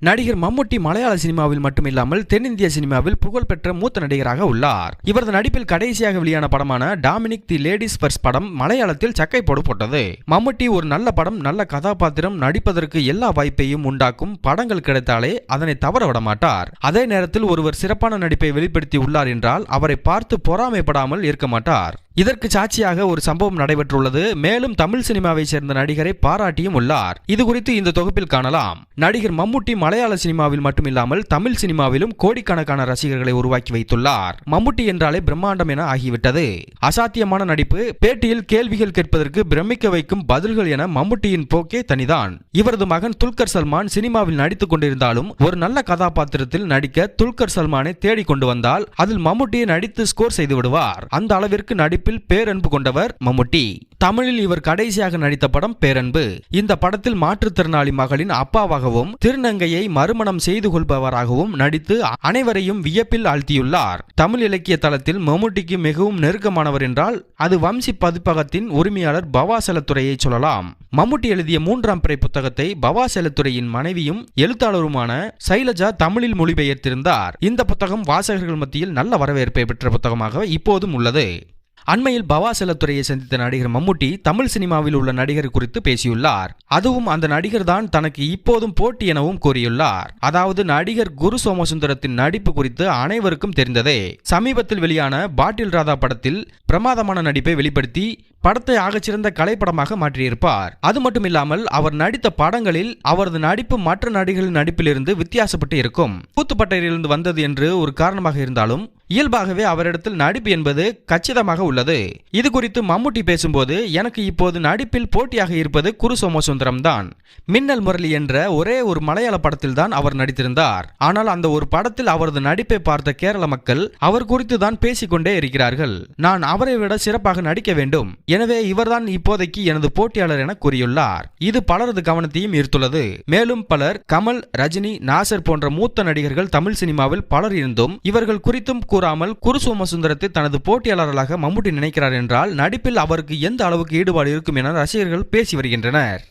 நடிகர் மம்முட்டி மலையாள சினிமாவில் மட்டுமில்லாமல் தென்னிந்திய சினிமாவில் புகழ்பெற்ற மூத்த நடிகராக உள்ளார். இவரது நடிப்பில் கடைசியாக வெளியான படமான டாமினிக் தி லேடிஸ் ஃபர்ஸ்ட் படம் மலையாளத்தில் சக்கை போடப்பட்டது மம்முட்டி ஒரு நல்ல படம் நல்ல கதாபாத்திரம் நடிப்பதற்கு எல்லா வாய்ப்பையும் உண்டாக்கும் படங்கள் கிடைத்தாலே அதனை தவற விட மாட்டார். அதே நேரத்தில் ஒருவர் சிறப்பான நடிப்பை வெளிப்படுத்தி உள்ளார் என்றால் அவரை பார்த்து பொறாமைப்படாமல் இருக்க மாட்டார். இதற்கு சாட்சியாக ஒரு சம்பவம் நடைபெற்றுள்ளது. மேலும் தமிழ் சினிமாவை சேர்ந்த நடிகரை பாராட்டியும் உள்ளார். இது குறித்து இந்த தொகுப்பில் காணலாம். நடிகர் மம்முட்டி மலையாள சினிமாவில் மட்டுமில்லாமல் தமிழ் சினிமாவிலும் கோடிக்கணக்கான ரசிகர்களை உருவாக்கி வைத்துள்ளார். மம்முட்டி என்றாலே பிரம்மாண்டம் என ஆகிவிட்டது. அசாத்தியமான நடிப்பு. பேட்டியில் கேள்விகள் கேட்பதற்கு பிரமிக்க வைக்கும் பதில்கள் என மம்முட்டியின் போக்கே தனிதான். இவரது மகன் துல்கர் சல்மான் சினிமாவில் நடித்துக் கொண்டிருந்தாலும் ஒரு நல்ல கதாபாத்திரத்தில் நடிக்க துல்கர் சல்மானை தேடிக் கொண்டு வந்தால் அதில் மம்முட்டியை நடித்து ஸ்கோர் செய்து விடுவார். அந்த அளவிற்கு நடிப்பில் பேரன்பு கொண்டவர் மம்முட்டி. தமிழில் இவர் கடைசியாக நடித்த படம் பேரன்பு. இந்த படத்தில் மாற்றுத்திறனாளி மகளின் அப்பாவாகவும் திருநங்கையை மறுமணம் செய்து கொள்பவராகவும் நடித்து அனைவரையும் வியப்பில் ஆழ்த்தியுள்ளார். தமிழ் இலக்கிய தளத்தில் மம்முட்டிக்கு மிகவும் நெருக்கமானவர் என்றால் அது வம்சி பதிப்பகத்தின் உரிமையாளர் பவா செலத்துறையை சொல்லலாம். மம்முட்டி எழுதிய மூன்றாம் பிறை புத்தகத்தை பவா செலத்துறையின் மனைவியும் எழுத்தாளருமான சைலஜா தமிழில் மொழிபெயர்த்திருந்தார். இந்த புத்தகம் வாசகர்கள் மத்தியில் நல்ல வரவேற்பை பெற்ற புத்தகமாக இப்போதும் உள்ளது. அண்மையில் பவா செல்லத்துறையை சந்தித்த நடிகர் மம்முட்டி தமிழ் சினிமாவில் உள்ள நடிகர் குறித்து பேசியுள்ளார். அதுவும் அந்த நடிகர் தான் தனக்கு இப்போதும் போட்டி எனவும் கூறியுள்ளார். அதாவது நடிகர் குரு சோமசுந்தரத்தின் நடிப்பு குறித்து அனைவருக்கும் தெரிந்ததே. சமீபத்தில் வெளியான பாட்டில் ராதா படத்தில் பிரமாதமான நடிப்பை வெளிப்படுத்தி படத்தை ஆகச்சிறந்த கலைப்படமாக மாற்றியிருப்பார். அது மட்டுமில்லாமல் அவர் நடித்த படங்களில் அவரது நடிப்பு மற்ற நடிகர்களின் நடிப்பிலிருந்து வித்தியாசப்பட்டு இருக்கும். கூத்துப்பட்டையிலிருந்து வந்தது என்று ஒரு காரணமாக இருந்தாலும் இயல்பாகவே அவரிடத்தில் நடிப்பு என்பது கச்சிதமாக உள்ளது. இது குறித்து மம்முட்டி பேசும்போது எனக்கு இப்போது நடிப்பில் போட்டியாக இருப்பது குரு சோமசுந்தரம் தான். மின்னல் முரளி என்ற ஒரே ஒரு மலையாள படத்தில் தான் அவர் நடித்திருந்தார். ஆனால் அந்த ஒரு படத்தில் அவரது நடிப்பை பார்த்த கேரள மக்கள் அவர் குறித்து தான் பேசிக்கொண்டே இருக்கிறார்கள். நான் அவரை விட சிறப்பாக நடிக்க வேண்டும். எனவே இவர்தான் இப்போதைக்கு எனது போட்டியாளர் என கூறியுள்ளார். இது பலரது கவனத்தையும் ஈர்த்துள்ளது. மேலும் பலர் கமல் ரஜினி நாசர் போன்ற மூத்த நடிகர்கள் தமிழ் சினிமாவில் பலர் இருந்தும் இவர்கள் குறித்தும் கூறாமல் குரு சோமசுந்தரத்தை தனது போட்டியாளர்களாக மம்முட்டி நினைக்கிறார் என்றால் நடிப்பில் அவருக்கு எந்த அளவுக்கு ஈடுபாடு இருக்கும் என ரசிகர்கள் பேசி வருகின்றனர்.